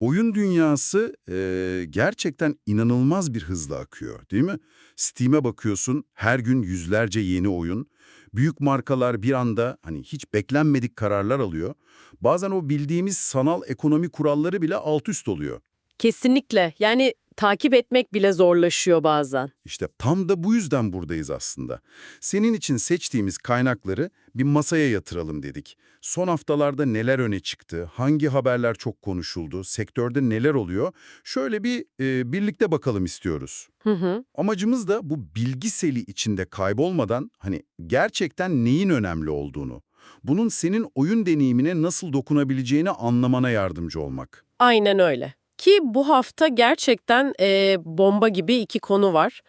Oyun dünyası e, gerçekten inanılmaz bir hızla akıyor değil mi? Steam'e bakıyorsun her gün yüzlerce yeni oyun. Büyük markalar bir anda hani hiç beklenmedik kararlar alıyor. Bazen o bildiğimiz sanal ekonomi kuralları bile alt üst oluyor. Kesinlikle. Yani takip etmek bile zorlaşıyor bazen. İşte tam da bu yüzden buradayız aslında. Senin için seçtiğimiz kaynakları bir masaya yatıralım dedik. Son haftalarda neler öne çıktı, hangi haberler çok konuşuldu, sektörde neler oluyor? Şöyle bir e, birlikte bakalım istiyoruz. Hı hı. Amacımız da bu bilgi seli içinde kaybolmadan hani gerçekten neyin önemli olduğunu, bunun senin oyun deneyimine nasıl dokunabileceğini anlamana yardımcı olmak. Aynen öyle. Ki bu hafta gerçekten e, bomba gibi iki konu var.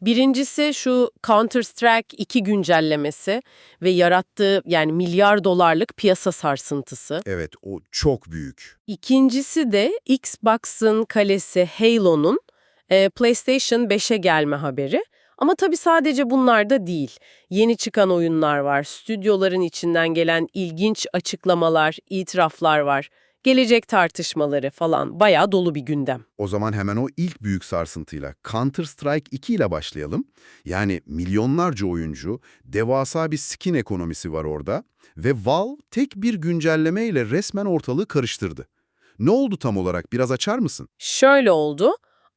Birincisi şu Counter-Strike 2 güncellemesi ve yarattığı yani milyar dolarlık piyasa sarsıntısı. Evet, o çok büyük. İkincisi de Xbox'ın kalesi Halo'nun e, PlayStation 5'e gelme haberi. Ama tabii sadece bunlar da değil. Yeni çıkan oyunlar var, stüdyoların içinden gelen ilginç açıklamalar, itiraflar var. Gelecek tartışmaları falan bayağı dolu bir gündem. O zaman hemen o ilk büyük sarsıntıyla Counter-Strike 2 ile başlayalım. Yani milyonlarca oyuncu, devasa bir skin ekonomisi var orada ve Valve tek bir güncelleme ile resmen ortalığı karıştırdı. Ne oldu tam olarak biraz açar mısın? Şöyle oldu.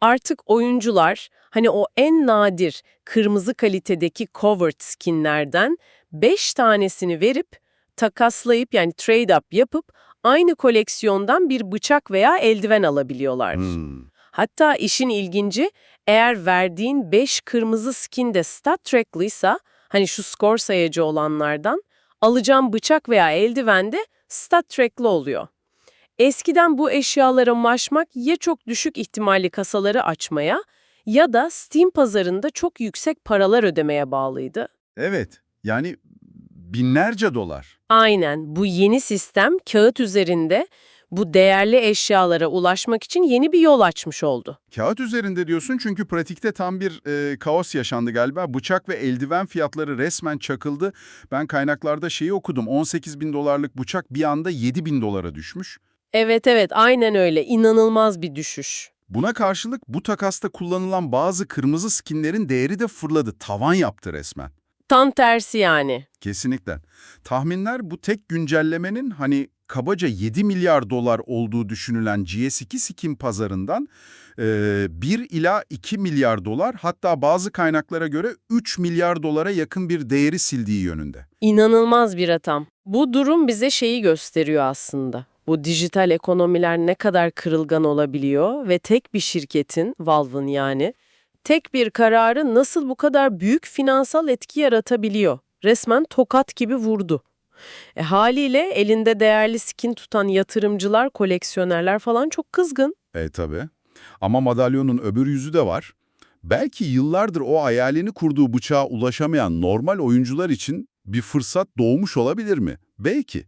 Artık oyuncular hani o en nadir kırmızı kalitedeki covered skinlerden 5 tanesini verip takaslayıp yani trade up yapıp aynı koleksiyondan bir bıçak veya eldiven alabiliyorlar. Hmm. Hatta işin ilginci eğer verdiğin 5 kırmızı skin de stat tracklıysa hani şu skor sayacı olanlardan alacağın bıçak veya eldiven de stat tracklı oluyor. Eskiden bu eşyalara ulaşmak ya çok düşük ihtimalli kasaları açmaya ya da Steam pazarında çok yüksek paralar ödemeye bağlıydı. Evet, yani binlerce dolar. Aynen bu yeni sistem kağıt üzerinde bu değerli eşyalara ulaşmak için yeni bir yol açmış oldu. Kağıt üzerinde diyorsun çünkü pratikte tam bir e, kaos yaşandı galiba. Bıçak ve eldiven fiyatları resmen çakıldı. Ben kaynaklarda şeyi okudum. 18 bin dolarlık bıçak bir anda 7 bin dolara düşmüş. Evet evet aynen öyle inanılmaz bir düşüş. Buna karşılık bu takasta kullanılan bazı kırmızı skinlerin değeri de fırladı. Tavan yaptı resmen. Tam tersi yani. Kesinlikle. Tahminler bu tek güncellemenin hani kabaca 7 milyar dolar olduğu düşünülen GS2 skin pazarından e, 1 ila 2 milyar dolar hatta bazı kaynaklara göre 3 milyar dolara yakın bir değeri sildiği yönünde. İnanılmaz bir rakam. Bu durum bize şeyi gösteriyor aslında. Bu dijital ekonomiler ne kadar kırılgan olabiliyor ve tek bir şirketin, Valve'ın yani, tek bir kararı nasıl bu kadar büyük finansal etki yaratabiliyor. Resmen tokat gibi vurdu. E, haliyle elinde değerli skin tutan yatırımcılar, koleksiyonerler falan çok kızgın. E tabi. Ama madalyonun öbür yüzü de var. Belki yıllardır o hayalini kurduğu bıçağa ulaşamayan normal oyuncular için bir fırsat doğmuş olabilir mi? Belki.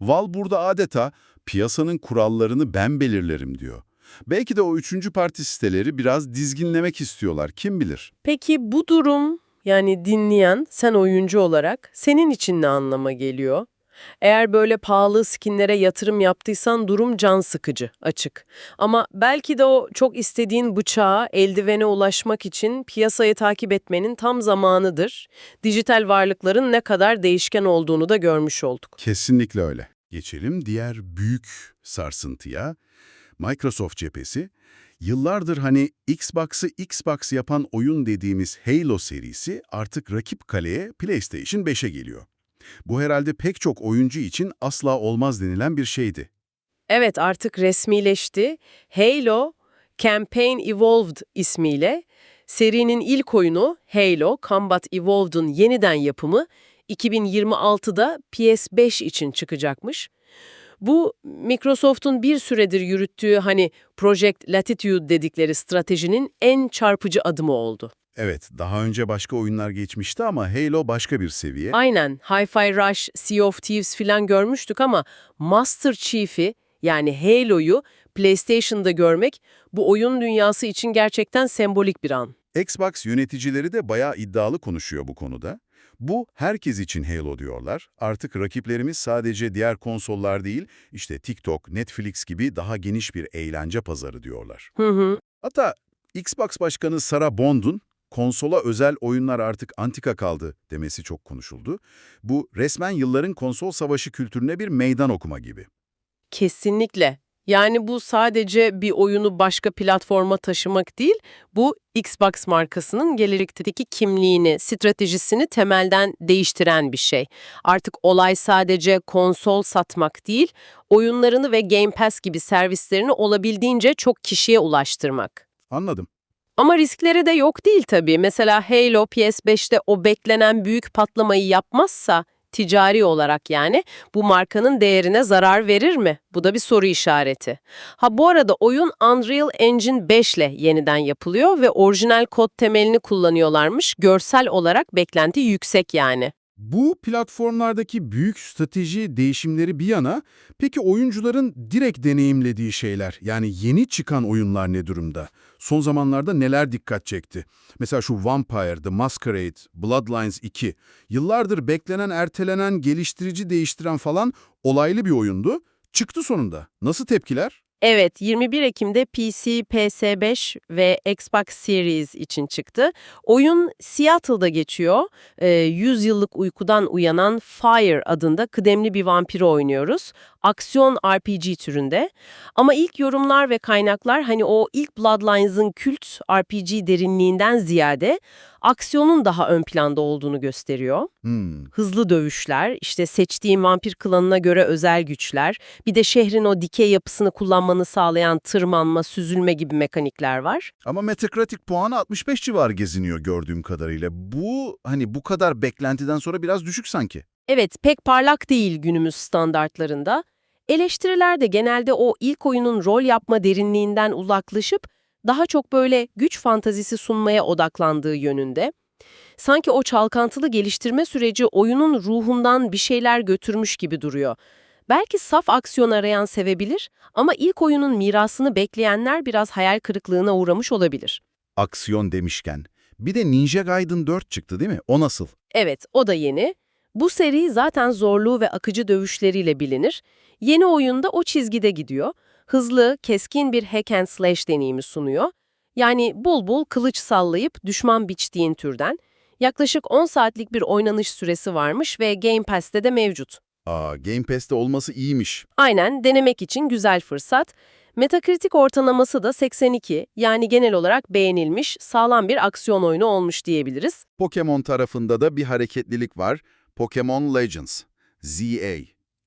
Val burada adeta piyasanın kurallarını ben belirlerim diyor. Belki de o üçüncü parti siteleri biraz dizginlemek istiyorlar, kim bilir. Peki bu durum, yani dinleyen, sen oyuncu olarak senin için ne anlama geliyor? Eğer böyle pahalı skinlere yatırım yaptıysan durum can sıkıcı, açık. Ama belki de o çok istediğin bıçağa, eldivene ulaşmak için piyasayı takip etmenin tam zamanıdır. Dijital varlıkların ne kadar değişken olduğunu da görmüş olduk. Kesinlikle öyle. Geçelim diğer büyük sarsıntıya. Microsoft cephesi. Yıllardır hani Xbox'ı Xbox yapan oyun dediğimiz Halo serisi artık rakip kaleye PlayStation 5'e geliyor. Bu herhalde pek çok oyuncu için asla olmaz denilen bir şeydi. Evet artık resmileşti. Halo Campaign Evolved ismiyle serinin ilk oyunu Halo Combat Evolved'un yeniden yapımı 2026'da PS5 için çıkacakmış. Bu Microsoft'un bir süredir yürüttüğü hani Project Latitude dedikleri stratejinin en çarpıcı adımı oldu. Evet, daha önce başka oyunlar geçmişti ama Halo başka bir seviye. Aynen Hi-Fi Rush, Sea of Thieves filan görmüştük ama Master Chief'i yani Halo'yu PlayStation'da görmek bu oyun dünyası için gerçekten sembolik bir an. Xbox yöneticileri de bayağı iddialı konuşuyor bu konuda. Bu herkes için Halo diyorlar. Artık rakiplerimiz sadece diğer konsollar değil, işte TikTok, Netflix gibi daha geniş bir eğlence pazarı diyorlar. Hı hı. Hatta Xbox Başkanı Sarah Bond'un konsola özel oyunlar artık antika kaldı demesi çok konuşuldu. Bu resmen yılların konsol savaşı kültürüne bir meydan okuma gibi. Kesinlikle. Yani bu sadece bir oyunu başka platforma taşımak değil, bu Xbox markasının gelecekteki kimliğini, stratejisini temelden değiştiren bir şey. Artık olay sadece konsol satmak değil, oyunlarını ve Game Pass gibi servislerini olabildiğince çok kişiye ulaştırmak. Anladım. Ama riskleri de yok değil tabii. Mesela Halo PS5'te o beklenen büyük patlamayı yapmazsa, ticari olarak yani, bu markanın değerine zarar verir mi? Bu da bir soru işareti. Ha bu arada oyun Unreal Engine 5 ile yeniden yapılıyor ve orijinal kod temelini kullanıyorlarmış. Görsel olarak beklenti yüksek yani. Bu platformlardaki büyük strateji değişimleri bir yana, peki oyuncuların direkt deneyimlediği şeyler, yani yeni çıkan oyunlar ne durumda? Son zamanlarda neler dikkat çekti? Mesela şu Vampire, The Masquerade, Bloodlines 2, yıllardır beklenen, ertelenen, geliştirici değiştiren falan olaylı bir oyundu. Çıktı sonunda. Nasıl tepkiler? Evet, 21 Ekim'de PC, PS5 ve Xbox Series için çıktı. Oyun Seattle'da geçiyor. Ee, 100 yıllık uykudan uyanan Fire adında kıdemli bir vampiri oynuyoruz. Aksiyon RPG türünde. Ama ilk yorumlar ve kaynaklar hani o ilk Bloodlines'ın kült RPG derinliğinden ziyade aksiyonun daha ön planda olduğunu gösteriyor. Hmm. Hızlı dövüşler, işte seçtiğin vampir klanına göre özel güçler, bir de şehrin o dikey yapısını kullanmanı sağlayan tırmanma, süzülme gibi mekanikler var. Ama Metacritic puanı 65 civarı geziniyor gördüğüm kadarıyla. Bu hani bu kadar beklentiden sonra biraz düşük sanki. Evet, pek parlak değil günümüz standartlarında. Eleştiriler de genelde o ilk oyunun rol yapma derinliğinden uzaklaşıp daha çok böyle güç fantazisi sunmaya odaklandığı yönünde. Sanki o çalkantılı geliştirme süreci oyunun ruhundan bir şeyler götürmüş gibi duruyor. Belki saf aksiyon arayan sevebilir ama ilk oyunun mirasını bekleyenler biraz hayal kırıklığına uğramış olabilir. Aksiyon demişken. Bir de Ninja Gaiden 4 çıktı değil mi? O nasıl? Evet, o da yeni. Bu seri zaten zorluğu ve akıcı dövüşleriyle bilinir. Yeni oyunda o çizgide gidiyor. Hızlı, keskin bir hack and slash deneyimi sunuyor. Yani bul bul kılıç sallayıp düşman biçtiğin türden. Yaklaşık 10 saatlik bir oynanış süresi varmış ve Game Pass'te de mevcut. Aa, Game Pass'te olması iyiymiş. Aynen, denemek için güzel fırsat. Metacritic ortalaması da 82, yani genel olarak beğenilmiş, sağlam bir aksiyon oyunu olmuş diyebiliriz. Pokemon tarafında da bir hareketlilik var. Pokemon Legends. ZA.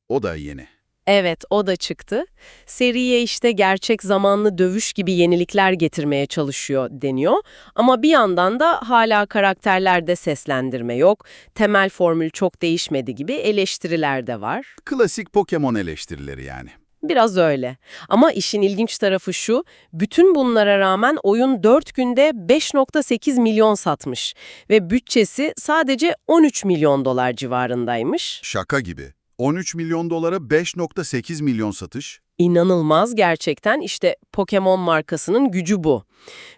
O da yeni. Evet, o da çıktı. Seriye işte gerçek zamanlı dövüş gibi yenilikler getirmeye çalışıyor deniyor. Ama bir yandan da hala karakterlerde seslendirme yok, temel formül çok değişmedi gibi eleştiriler de var. Klasik Pokemon eleştirileri yani. Biraz öyle. Ama işin ilginç tarafı şu, bütün bunlara rağmen oyun 4 günde 5.8 milyon satmış ve bütçesi sadece 13 milyon dolar civarındaymış. Şaka gibi. 13 milyon dolara 5.8 milyon satış. İnanılmaz gerçekten işte Pokemon markasının gücü bu.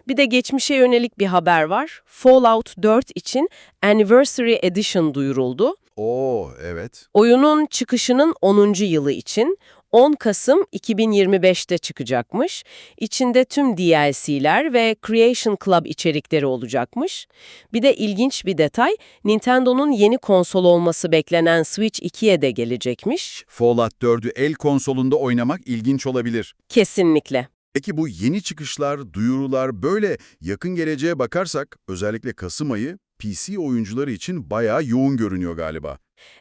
Bir de geçmişe yönelik bir haber var. Fallout 4 için Anniversary Edition duyuruldu. Oo evet. Oyunun çıkışının 10. yılı için 10 Kasım 2025'te çıkacakmış. İçinde tüm DLC'ler ve Creation Club içerikleri olacakmış. Bir de ilginç bir detay, Nintendo'nun yeni konsol olması beklenen Switch 2'ye de gelecekmiş. Fallout 4'ü el konsolunda oynamak ilginç olabilir. Kesinlikle. Peki bu yeni çıkışlar, duyurular böyle yakın geleceğe bakarsak özellikle Kasım ayı PC oyuncuları için bayağı yoğun görünüyor galiba.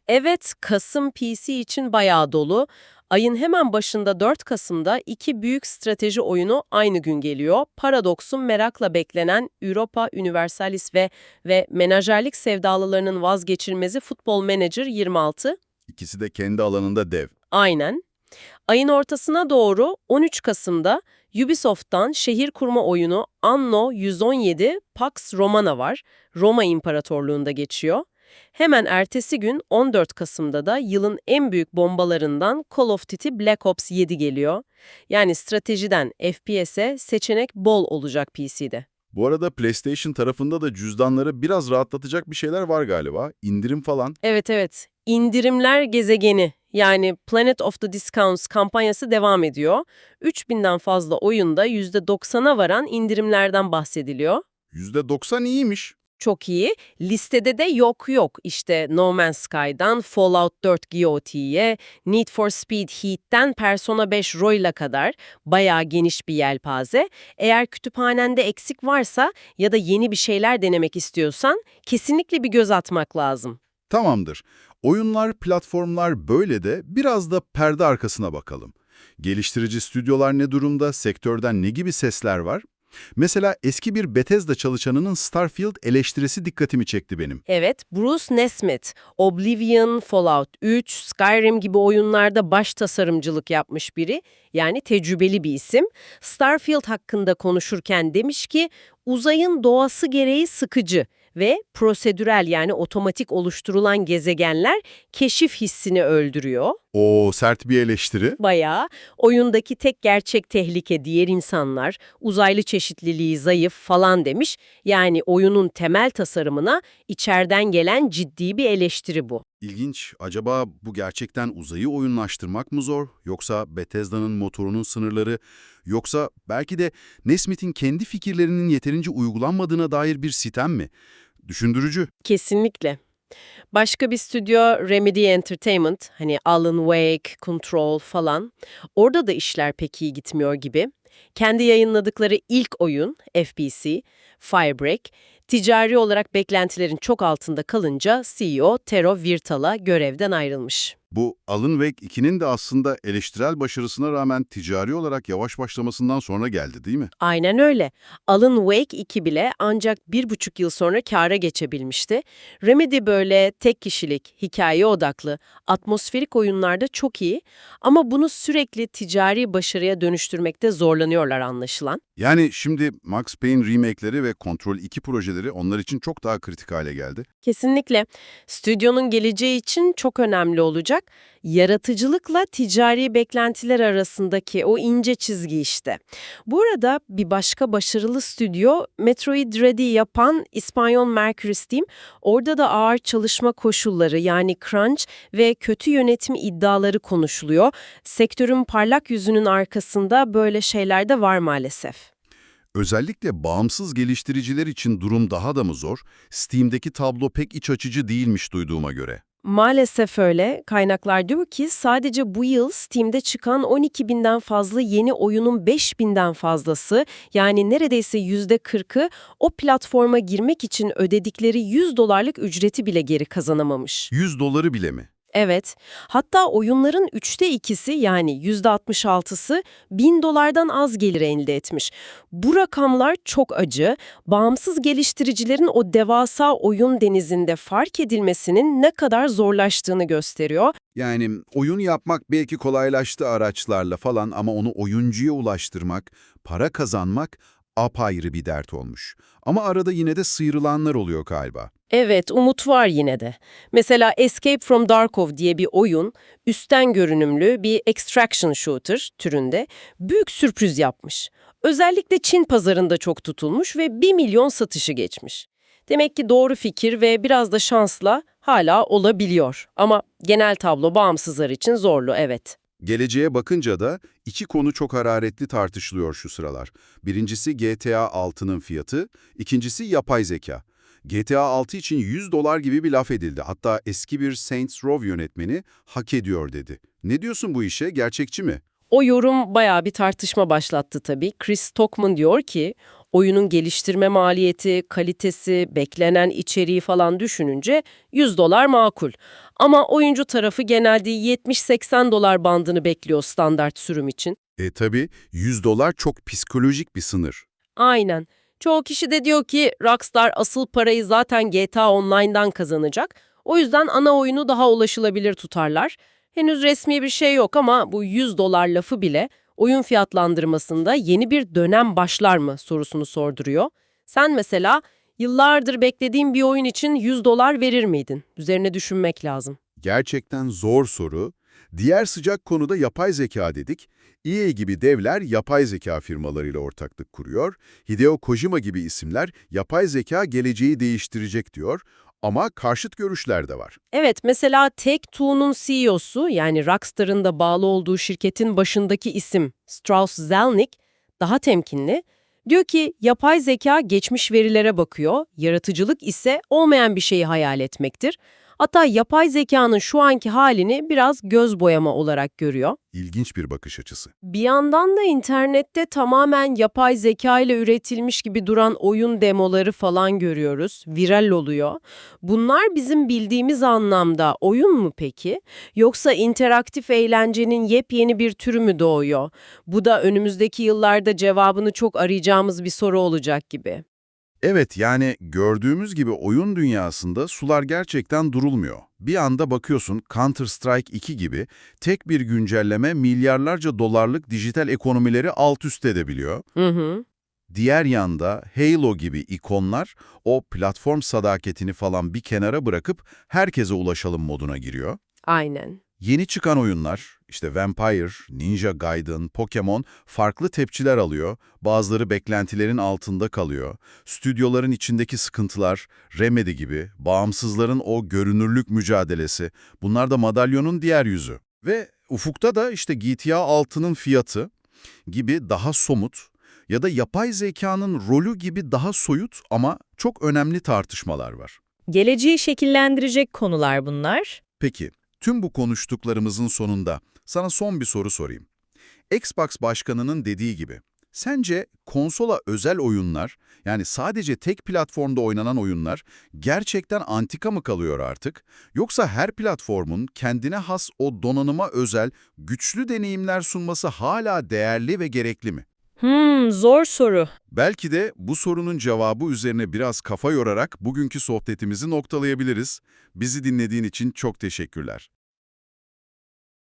Evet, Kasım PC için bayağı dolu. Ayın hemen başında 4 Kasım'da iki büyük strateji oyunu aynı gün geliyor. Paradox'un merakla beklenen Europa Universalis ve ve menajerlik sevdalılarının vazgeçilmezi Football Manager 26. İkisi de kendi alanında dev. Aynen. Ayın ortasına doğru 13 Kasım'da Ubisoft'tan şehir kurma oyunu Anno 117 Pax Romana var. Roma İmparatorluğu'nda geçiyor. Hemen ertesi gün 14 Kasım'da da yılın en büyük bombalarından Call of Duty Black Ops 7 geliyor. Yani stratejiden FPS'e seçenek bol olacak PC'de. Bu arada PlayStation tarafında da cüzdanları biraz rahatlatacak bir şeyler var galiba. İndirim falan. Evet evet. İndirimler gezegeni yani Planet of the Discounts kampanyası devam ediyor. 3000'den fazla oyunda %90'a varan indirimlerden bahsediliyor. %90 iyiymiş. Çok iyi. Listede de yok yok. İşte No Man's Sky'dan Fallout 4 GOT'ye, Need for Speed Heat'ten Persona 5 Royal'a kadar bayağı geniş bir yelpaze. Eğer kütüphanende eksik varsa ya da yeni bir şeyler denemek istiyorsan kesinlikle bir göz atmak lazım. Tamamdır. Oyunlar, platformlar böyle de biraz da perde arkasına bakalım. Geliştirici stüdyolar ne durumda, sektörden ne gibi sesler var? Mesela eski bir Bethesda çalışanının Starfield eleştirisi dikkatimi çekti benim. Evet, Bruce Nesmith, Oblivion, Fallout 3, Skyrim gibi oyunlarda baş tasarımcılık yapmış biri, yani tecrübeli bir isim. Starfield hakkında konuşurken demiş ki, uzayın doğası gereği sıkıcı ve prosedürel yani otomatik oluşturulan gezegenler keşif hissini öldürüyor. O sert bir eleştiri. Bayağı oyundaki tek gerçek tehlike diğer insanlar, uzaylı çeşitliliği zayıf falan demiş. Yani oyunun temel tasarımına içeriden gelen ciddi bir eleştiri bu. İlginç. Acaba bu gerçekten uzayı oyunlaştırmak mı zor? Yoksa Bethesda'nın motorunun sınırları? Yoksa belki de Nesmith'in kendi fikirlerinin yeterince uygulanmadığına dair bir sitem mi? Düşündürücü. Kesinlikle. Başka bir stüdyo Remedy Entertainment, hani Alan Wake, Control falan. Orada da işler pek iyi gitmiyor gibi. Kendi yayınladıkları ilk oyun, FBC, Firebreak, ticari olarak beklentilerin çok altında kalınca CEO Tero Virtal'a görevden ayrılmış. Bu Alan Wake 2'nin de aslında eleştirel başarısına rağmen ticari olarak yavaş başlamasından sonra geldi değil mi? Aynen öyle. Alan Wake 2 bile ancak bir buçuk yıl sonra kâra geçebilmişti. Remedy böyle tek kişilik, hikaye odaklı, atmosferik oyunlarda çok iyi ama bunu sürekli ticari başarıya dönüştürmekte zorlanıyorlar anlaşılan. Yani şimdi Max Payne remake'leri ve Control 2 projeleri onlar için çok daha kritik hale geldi. Kesinlikle. Stüdyonun geleceği için çok önemli olacak. Yaratıcılıkla ticari beklentiler arasındaki o ince çizgi işte. Bu arada bir başka başarılı stüdyo Metroid Dread'i yapan İspanyol Mercury Steam. Orada da ağır çalışma koşulları yani crunch ve kötü yönetim iddiaları konuşuluyor. Sektörün parlak yüzünün arkasında böyle şeyler de var maalesef. Özellikle bağımsız geliştiriciler için durum daha da mı zor? Steam'deki tablo pek iç açıcı değilmiş duyduğuma göre. Maalesef öyle. Kaynaklar diyor ki sadece bu yıl Steam'de çıkan 12 binden fazla yeni oyunun 5 binden fazlası yani neredeyse %40'ı o platforma girmek için ödedikleri 100 dolarlık ücreti bile geri kazanamamış. 100 doları bile mi? Evet, hatta oyunların üçte ikisi yani %66'sı 1000 dolardan az gelir elde etmiş. Bu rakamlar çok acı, bağımsız geliştiricilerin o devasa oyun denizinde fark edilmesinin ne kadar zorlaştığını gösteriyor. Yani oyun yapmak belki kolaylaştı araçlarla falan ama onu oyuncuya ulaştırmak, para kazanmak apayrı bir dert olmuş. Ama arada yine de sıyrılanlar oluyor galiba. Evet, umut var yine de. Mesela Escape from Tarkov diye bir oyun, üstten görünümlü bir extraction shooter türünde büyük sürpriz yapmış. Özellikle Çin pazarında çok tutulmuş ve 1 milyon satışı geçmiş. Demek ki doğru fikir ve biraz da şansla hala olabiliyor. Ama genel tablo bağımsızlar için zorlu, evet. Geleceğe bakınca da iki konu çok hararetli tartışılıyor şu sıralar. Birincisi GTA 6'nın fiyatı, ikincisi yapay zeka. GTA 6 için 100 dolar gibi bir laf edildi. Hatta eski bir Saints Row yönetmeni hak ediyor dedi. Ne diyorsun bu işe? Gerçekçi mi? O yorum bayağı bir tartışma başlattı tabii. Chris Stockman diyor ki, oyunun geliştirme maliyeti, kalitesi, beklenen içeriği falan düşününce 100 dolar makul. Ama oyuncu tarafı genelde 70-80 dolar bandını bekliyor standart sürüm için. E tabi 100 dolar çok psikolojik bir sınır. Aynen. Çoğu kişi de diyor ki Rockstar asıl parayı zaten GTA Online'dan kazanacak. O yüzden ana oyunu daha ulaşılabilir tutarlar. Henüz resmi bir şey yok ama bu 100 dolar lafı bile oyun fiyatlandırmasında yeni bir dönem başlar mı sorusunu sorduruyor. Sen mesela yıllardır beklediğin bir oyun için 100 dolar verir miydin? Üzerine düşünmek lazım. Gerçekten zor soru. Diğer sıcak konuda yapay zeka dedik. EA gibi devler yapay zeka firmalarıyla ortaklık kuruyor. Hideo Kojima gibi isimler yapay zeka geleceği değiştirecek diyor. Ama karşıt görüşler de var. Evet, mesela Take-Two'nun CEO'su yani Rockstar'ın da bağlı olduğu şirketin başındaki isim Strauss Zelnick daha temkinli. Diyor ki yapay zeka geçmiş verilere bakıyor, yaratıcılık ise olmayan bir şeyi hayal etmektir. Hatta yapay zekanın şu anki halini biraz göz boyama olarak görüyor. İlginç bir bakış açısı. Bir yandan da internette tamamen yapay zeka ile üretilmiş gibi duran oyun demoları falan görüyoruz. Viral oluyor. Bunlar bizim bildiğimiz anlamda oyun mu peki? Yoksa interaktif eğlencenin yepyeni bir türü mü doğuyor? Bu da önümüzdeki yıllarda cevabını çok arayacağımız bir soru olacak gibi. Evet yani gördüğümüz gibi oyun dünyasında sular gerçekten durulmuyor. Bir anda bakıyorsun Counter-Strike 2 gibi tek bir güncelleme milyarlarca dolarlık dijital ekonomileri alt üst edebiliyor. Hı hı. Diğer yanda Halo gibi ikonlar o platform sadaketini falan bir kenara bırakıp herkese ulaşalım moduna giriyor. Aynen. Yeni çıkan oyunlar, işte Vampire, Ninja Gaiden, Pokemon farklı tepkiler alıyor. Bazıları beklentilerin altında kalıyor. Stüdyoların içindeki sıkıntılar, Remedy gibi, bağımsızların o görünürlük mücadelesi, bunlar da madalyonun diğer yüzü. Ve ufukta da işte GTA 6'nın fiyatı gibi daha somut ya da yapay zekanın rolü gibi daha soyut ama çok önemli tartışmalar var. Geleceği şekillendirecek konular bunlar. Peki, tüm bu konuştuklarımızın sonunda sana son bir soru sorayım. Xbox başkanının dediği gibi, sence konsola özel oyunlar, yani sadece tek platformda oynanan oyunlar gerçekten antika mı kalıyor artık? Yoksa her platformun kendine has o donanıma özel, güçlü deneyimler sunması hala değerli ve gerekli mi? Hmm, zor soru. Belki de bu sorunun cevabı üzerine biraz kafa yorarak bugünkü sohbetimizi noktalayabiliriz. Bizi dinlediğin için çok teşekkürler.